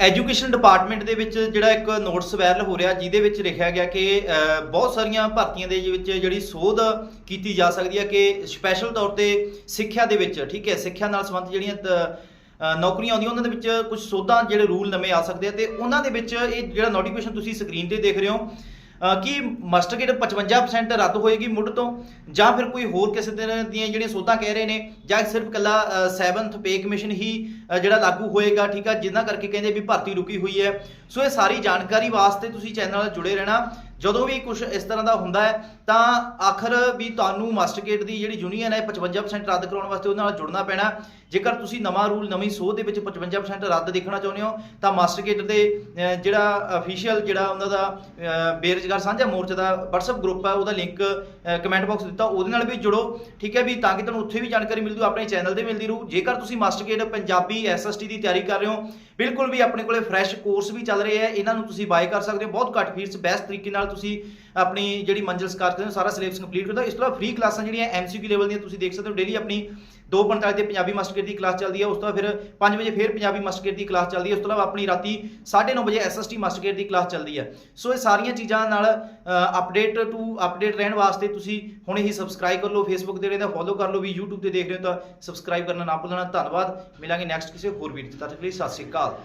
Education department ਦੇ ਵਿੱਚ ਜਿਹੜਾ ਇੱਕ ਨੋਟਿਸ ਵਾਇਰਲ ਹੋ ਰਿਹਾ, ਜਿਹਦੇ ਵਿੱਚ ਲਿਖਿਆ ਗਿਆ ਕਿ ਬਹੁਤ ਸਾਰੀਆਂ ਭਰਤੀਆਂ ਦੇ ਵਿੱਚ ਜਿਹੜੀ ਸੋਧ ਕੀਤੀ ਜਾ ਸਕਦੀ ਹੈ ਕਿ ਸਪੈਸ਼ਲ ਤੌਰ ਤੇ ਸਿੱਖਿਆ ਦੇ ਵਿੱਚ, ਠੀਕ ਹੈ, ਸਿੱਖਿਆ ਨਾਲ ਸੰਬੰਧਿਤ ਜਿਹੜੀਆਂ ਨੌਕਰੀਆਂ ਆਉਂਦੀਆਂ, ਉਹਨਾਂ ਦੇ ਵਿੱਚ ਕੁਝ ਸੋਧਾਂ ਜਿਹੜੇ ਰੂਲ ਨਵੇਂ ਆ ਸਕਦੇ ਆ ਤੇ ਉਹਨਾਂ ਦੇ ਵਿੱਚ ਇਹ ਜਿਹੜਾ ਨੋਟੀਫਿਕੇਸ਼ਨ ਤੁਸੀਂ ਸਕਰੀਨ ਤੇ ਦੇਖ ਰਹੇ ਹੋ ਕਿ ਮਾਸਟਰਕੇਟ 55% ਰੱਦ ਹੋਏਗੀ ਮੁੱਢ ਤੋਂ? ਜਾਂ ਫਿਰ ਕੋਈ ਹੋਰ ਕਿਸੇ ਤਰ੍ਹਾਂ ਦੀਆਂ ਜਿਹੜੀਆਂ ਸੋਧਾਂ ਕਹਿ ਰਹੇ ਨੇ? ਜਾਂ ਸਿਰਫ ਕੱਲਾ 7th ਪੇ ਕਮਿਸ਼ਨ ਹੀ ਜਿਹੜਾ ਲਾਗੂ ਹੋਏਗਾ, ਠੀਕ ਆ? ਜਿੰਨਾ ਕਰਕੇ ਕਹਿੰਦੇ ਵੀ ਭਰਤੀ ਰੁਕੀ ਹੋਈ ਹੈ। ਸੋ ਇਹ ਸਾਰੀ ਜਾਣਕਾਰੀ ਵਾਸਤੇ ਤੁਸੀਂ ਚੈਨਲ ਨਾਲ ਜੁੜੇ ਰਹਿਣਾ। ਜਦੋਂ ਵੀ ਕੁਝ ਇਸ ਤਰ੍ਹਾਂ ਦਾ ਹੁੰਦਾ ਹੈ, ਤਾਂ ਆਖਰ ਵੀ ਤੁਹਾਨੂੰ ਮਾਸਟਰਕੇਟ ਦੀ ਜਿਹੜੀ ਯੂਨੀਅਨ ਹੈ 55% ਰੱਦ ਕਰਾਉਣ ਵਾਸਤੇ ਉਹਦੇ ਨਾਲ ਜੁੜਨਾ ਪੈਣਾ ਜੇਕਰ ਤੁਸੀਂ ਨਵਾਂ ਰੂਲ ਨਵੀਂ ਸੋਧ ਦੇ ਵਿੱਚ 55% ਰੱਦ ਦੇਖਣਾ ਚਾਹੁੰਦੇ ਹੋ, ਤਾਂ ਮਾਸਟਰਕੇਟ ਦੇ ਜਿਹੜਾ ਅਫੀਸ਼ੀਅਲ ਜਿਹੜਾ ਉਹਨਾਂ ਦਾ ਬੇਰੁਜ਼ਗਾਰ ਸਾਂਝਾ ਮੋਰਚਾ ਦਾ WhatsApp ਗਰੁੱਪ ਹੈ, ਉਹਦਾ ਲਿੰਕ ਕਮੈਂਟ ਬਾਕਸ ਦਿੱਤਾ, ਉਹਦੇ ਨਾਲ ਵੀ ਜੁੜੋ। ਠੀਕ ਹੈ ਵੀ ਤਾਂ ਕਿ ਤੁਹਾਨੂੰ ਉੱਥੇ ਵੀ ਜਾਣਕਾਰੀ ਮਿਲਦੀ, ਆਪਣੇ ਚੈਨਲ ਤੇ ਮਿਲਦੀ ਰਹੂ। ਜੇਕਰ ਤੁਸੀਂ ਮਾਸਟਰਕੇਟ ਪੰਜਾਬੀ ਐਸਐਸਟੀ ਦੀ ਤਿਆਰੀ ਕਰ ਰਹੇ ਹੋ, ਬਿਲਕੁਲ ਵੀ ਆਪਣੇ ਕੋਲੇ ਫਰੈਸ਼ ਕੋਰਸ ਵੀ ਚੱਲ ਰਹੇ ਆ ਇਹਨਾਂ ਨੂੰ ਤੁਸੀਂ ਬਾਏ ਕਰ ਸਕਦੇ ਹੋ। ਬਹੁਤ ਘੱਟ ਫੀਸ ਬੈਸਟ ਤਰੀਕੇ ਨਾਲ ਤੁਸੀਂ ਆਪਣੀ ਜਿਹੜੀ ਮੰਜ਼ਿਲ ਸਕਾਰ ਕਰਦੇ ਹੋ, ਸਾਰਾ ਸਿਲੇਬਸ ਕੰਪਲੀਟ ਕਰਦਾ ਇਸ ਤੋਂ ਇਲਾਵਾ ਫ੍ਰੀ ਕਲਾਸਾਂ ਜਿਹੜੀਆਂ ਐਮਸੀਕਿਊ ਲੈਵਲ ਦੀਆਂ ਤੁਸੀਂ ਦੇਖ ਸਕਦੇ ਹੋ ਡੇਲੀ ਆਪਣੀ 2:45 ਤੇ ਪੰਜਾਬੀ ਮਾਸਟਰਕੇਟ ਦੀ ਕਲਾਸ ਚੱਲਦੀ ਹੈ ਉਸ ਤੋਂ ਬਾਅਦ ਫਿਰ 5 ਵਜੇ ਫਿਰ ਪੰਜਾਬੀ ਮਾਸਟਰਕੇਟ ਦੀ ਕਲਾਸ ਚੱਲਦੀ ਹੈ ਉਸ ਤੋਂ ਇਲਾਵਾ ਆਪਣੀ ਰਾਤੀ 9:30 ਵਜੇ ਐਸਐਸਟੀ ਮਾਸਟਰਕੇਟ ਦੀ ਕਲਾਸ ਚੱਲਦੀ ਹੈ ਸੋ ਇਹ ਸਾਰੀਆਂ ਚੀਜ਼ਾਂ ਨਾਲ ਅਪਡੇਟ ਟੂ ਅਪਡੇਟ ਰਹਿਣ ਵਾਸਤੇ ਤੁਸੀਂ ਹੁਣ ਹੀ ਸਬਸਕ੍ਰਾਈਬ ਕਰ ਲਓ ਫੇਸਬੁੱਕ ਤੇ ਇਹਦਾ ਫੋਲੋ ਕਰ ਲਓ, ਵੀ YouTube ਤੇ ਦੇਖ ਰਹੇ ਹੋ ਤਾਂ ਸਬਸਕ੍ਰਾਈਬ ਕਰਨਾ ਨਾ ਭੁੱਲਣਾ। ਧੰਨਵਾਦ। ਮਿਲਾਂਗੇ ਨੈਕਸਟ ਕਿਸੇ ਹੋਰ ਵੀਡੀਓ ਤੱਕ ਲਈ ਸਤਿ ਸ਼੍ਰੀ ਅਕਾਲ।